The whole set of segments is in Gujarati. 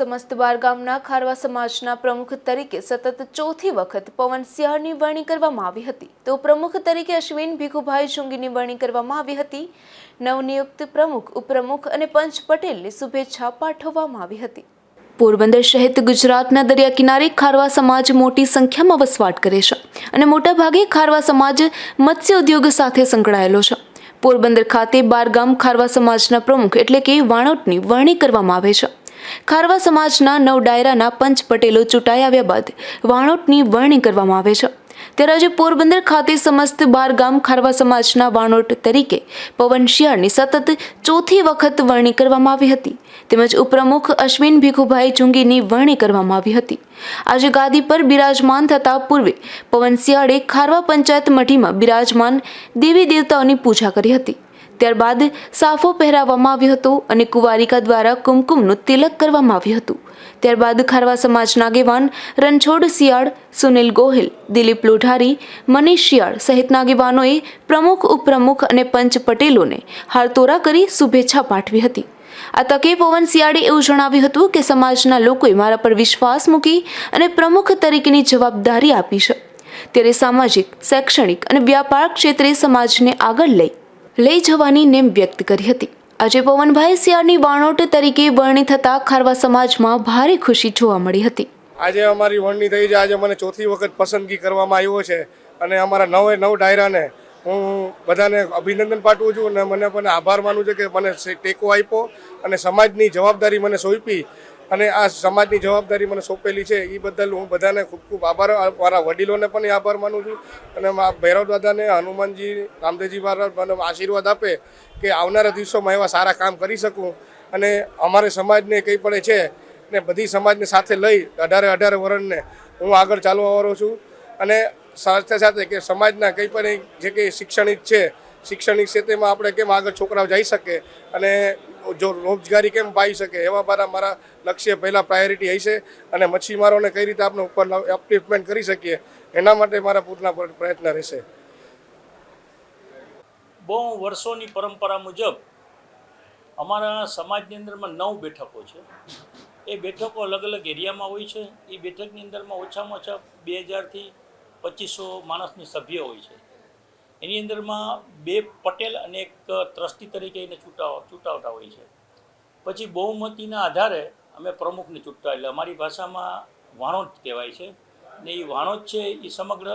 સમસ્ત બાર ગામના ખારવા સમાજના પ્રમુખ તરીકે સતત ચોથી વખત પવન સિંહની વરણી કરવામાં આવી હતી. તો પ્રમુખ તરીકે અશ્વિન ભીખુભાઈ ચુંગીની વરણી કરવામાં આવી હતી. નવનિયુક્ત પ્રમુખ, ઉપપ્રમુખ અને પંચ પટેલને શુભેચ્છા પાઠવવામાં આવી હતી. પોરબંદર સહિત ગુજરાતના દરિયા કિનારે ખારવા સમાજ મોટી સંખ્યામાં વસવાટ કરે છે અને મોટાભાગે ખારવા સમાજ મત્સ્ય ઉદ્યોગ સાથે સંકળાયેલો છે. પોરબંદર ખાતે બારગામ ખારવા સમાજના પ્રમુખ એટલે કે વાણોટની વરણી કરવામાં આવે છે. ખારવા સમાજના નવ ડાયરાના પંચ પટેલો ચૂંટાઈ આવ્યા બાદ વાણોટની વરણી કરવામાં આવે છે. ત્યારે આજે પોરબંદર ખાતે સમસ્ત બાર ગામ ખારવા સમાજના વાણોટ તરીકે પવન શિયાળની સતત ચોથી વખત વરણી કરવામાં આવી હતી. તેમજ ઉપપ્રમુખ અશ્વિન ભીખુભાઈ ચુંગીની વરણી કરવામાં આવી હતી. આજે ગાદી પર બિરાજમાન થતા પૂર્વે પવન શિયાળે ખારવા પંચાયત મઢીમાં બિરાજમાન દેવી દેવતાઓની પૂજા કરી હતી. ત્યારબાદ સાફો પહેરાવવામાં આવ્યો હતો અને કુંવારિકા દ્વારા કુમકુમનું તિલક કરવામાં આવ્યું હતું. ત્યારબાદ ખારવા સમાજના આગેવાન રણછોડ શિયાળ, સુનિલ ગોહિલ, દિલીપ લોઢારી, મનીષ શિયાળ સહિતના આગેવાનોએ પ્રમુખ, ઉપપ્રમુખ અને પંચ પટેલોને હારતોરા કરી શુભેચ્છા પાઠવી હતી. આ તકે પવન શિયાળે એવું જણાવ્યું હતું કે સમાજના લોકોએ મારા પર વિશ્વાસ મૂકી અને પ્રમુખ તરીકેની જવાબદારી આપી છે. ત્યારે સામાજિક, શૈક્ષણિક અને વ્યાપાર ક્ષેત્રે સમાજને આગળ લઈ લઈ જવાની નેમ વ્યક્ત કરી હતી. આજે પવનભાઈ શિયાળની વાણોટ તરીકે વરણી થતા ખારવા સમાજમાં ભારે ખુશી જોવા મળી હતી. આજે અમારી વરણી થઈ છે. આજે મને ચોથી વખત પસંદગી કરવામાં આવ્યો છે અને અમારા નવે નવ ડાયરાને હું બધાને અભિનંદન પાઠવું છું અને મને પણ આભાર માનું છું કે મને ટેકો આપ્યો અને સમાજની જવાબદારી મને સોંપી અને આ સમાજની જવાબદારી મને સોંપેલી છે એ બદલ હું બધાને ખૂબ ખૂબ આભાર. મારા વડીલોને પણ આભાર માનું છું. અને ભૈરવ દાદાને હનુમાનજી, રામદેવજી મહારાજ મને આશીર્વાદ આપે કે આવનારા દિવસોમાં એવા સારા કામ કરી શકું. અને અમારે સમાજને કંઈ પડે છે ને બધી સમાજને સાથે લઈ અઢારે અઢારે વર્ષને હું આગળ ચાલવા વાળો છું. અને સાથે સાથે કે સમાજના કંઈ પણ જે કંઈ શિક્ષણિક છે, શૈક્ષણિક ક્ષેત્રમાં આપણે કેમ આગળ છોકરાઓ જઈ શકે? અને જો રોજગારી કેમ પાઈ શકે, એવા મારા મારા લક્ષ્ય પહેલાં પ્રાયોરિટી હશે અને મચ્છીમારોને કઈ રીતે આપણે ઉપર અપલિફ્ટમેન્ટ કરી શકીએ, એના માટે મારા પૂરના પ્રયત્ન રહેશે. બહુ વર્ષોની પરંપરા મુજબ અમારા સમાજની અંદરમાં નવ બેઠકો છે. એ બેઠકો અલગ અલગ એરિયામાં હોય છે. એ બેઠકની અંદરમાં ઓછામાં ઓછા બે હજારથી પચીસો માણસની સભ્ય હોય છે. એની અંદરમાં બે પટેલ અને એક ટ્રસ્ટી તરીકે એને ચૂંટાવ, ચૂંટાવતા હોય છે. પછી બહુમતીના આધારે અમે પ્રમુખને ચૂંટતા એટલે અમારી ભાષામાં વાણોદ કહેવાય છે. ને એ વાણોદ છે એ સમગ્ર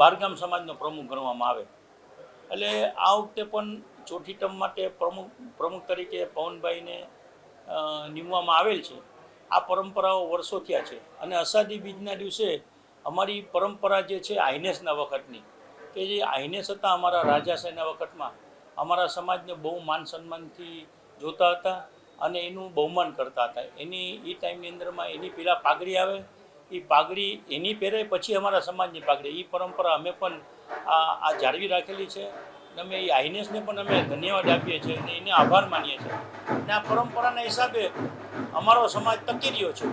બારગામ સમાજનો પ્રમુખ ગણવામાં આવે. એટલે આ વખતે પણ ચોથી ટર્મ માટે પ્રમુખ પ્રમુખ તરીકે પવનભાઈને નીમવામાં આવેલ છે. આ પરંપરાઓ વર્ષો થયા છે. અને અષાઢી બીજના દિવસે અમારી પરંપરા જે છે, આઈનેસના વખતની કે જે આઈને હતા અમારા રાજાશાહીના વખતમાં, અમારા સમાજને બહુ માન સન્માનથી જોતા હતા અને એનું બહુમાન કરતા હતા. એની એ ટાઈમની અંદરમાં એની પહેલાં પાઘડી આવે એ પાઘડી એની પહેરે પછી અમારા સમાજની પાઘડી. એ પરંપરા અમે પણ આ આ જાળવી રાખેલી છે અને અમે એ આઈનેસને પણ અમે ધન્યવાદ આપીએ છીએ અને એને આભાર માનીએ છીએ. અને આ પરંપરાના હિસાબે અમારો સમાજ ટકી રહ્યો છે.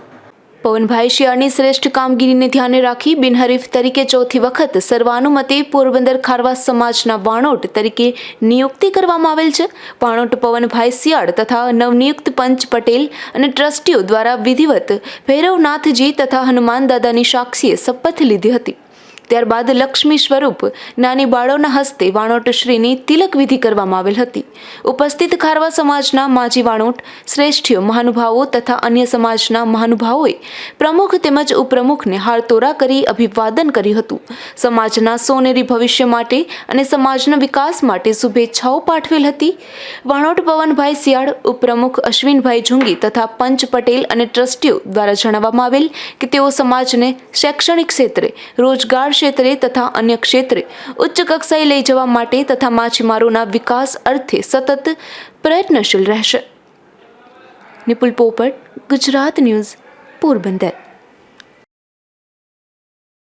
પવનભાઈ શિયાળની શ્રેષ્ઠ કામગીરીને ધ્યાને રાખી બિનહરીફ તરીકે ચોથી વખત સર્વાનુમતે પોરબંદર ખારવા સમાજના વાણોટ તરીકે નિયુક્તિ કરવામાં આવેલ છે. વાણોટ પવનભાઈ શિયાળ તથા નવનિયુક્ત પંચ પટેલ અને ટ્રસ્ટીઓ દ્વારા વિધિવત ભૈરવનાથજી તથા હનુમાન દાદાની સાક્ષીએ શપથ લીધી હતી. ત્યારબાદ લક્ષ્મી સ્વરૂપ નાની બાળોના હસ્તે વાણોટશ્રીની તિલક વિધિ કરવામાં આવેલ હતી. ઉપસ્થિત ખારવા સમાજના માજી વાણોટ, શ્રેષ્ઠીઓ, મહાનુભાવો તથા અન્ય સમાજના મહાનુભાવોએ પ્રમુખ તેમજ ઉપપ્રમુખને હારતોરા કરી અભિવાદન કર્યું હતું. સમાજના સોનેરી ભવિષ્ય માટે અને સમાજના વિકાસ માટે શુભેચ્છાઓ પાઠવેલ હતી. વાણોટ પવનભાઈ શિયાળ, ઉપપ્રમુખ અશ્વિનભાઈ ઝુંગી તથા પંચ પટેલ અને ટ્રસ્ટીઓ દ્વારા જણાવવામાં આવેલ કે તેઓ સમાજને શૈક્ષણિક ક્ષેત્રે રોજગાર ક્ષેત્રે તથા અન્ય ક્ષેત્રે ઉચ્ચ કક્ષાએ લઈ જવા માટે તથા માછીમારોના વિકાસ અર્થે સતત પ્રયત્નશીલ રહેશે. નિપુલ પોપટ, ગુજરાત ન્યૂઝ, પોરબંદર.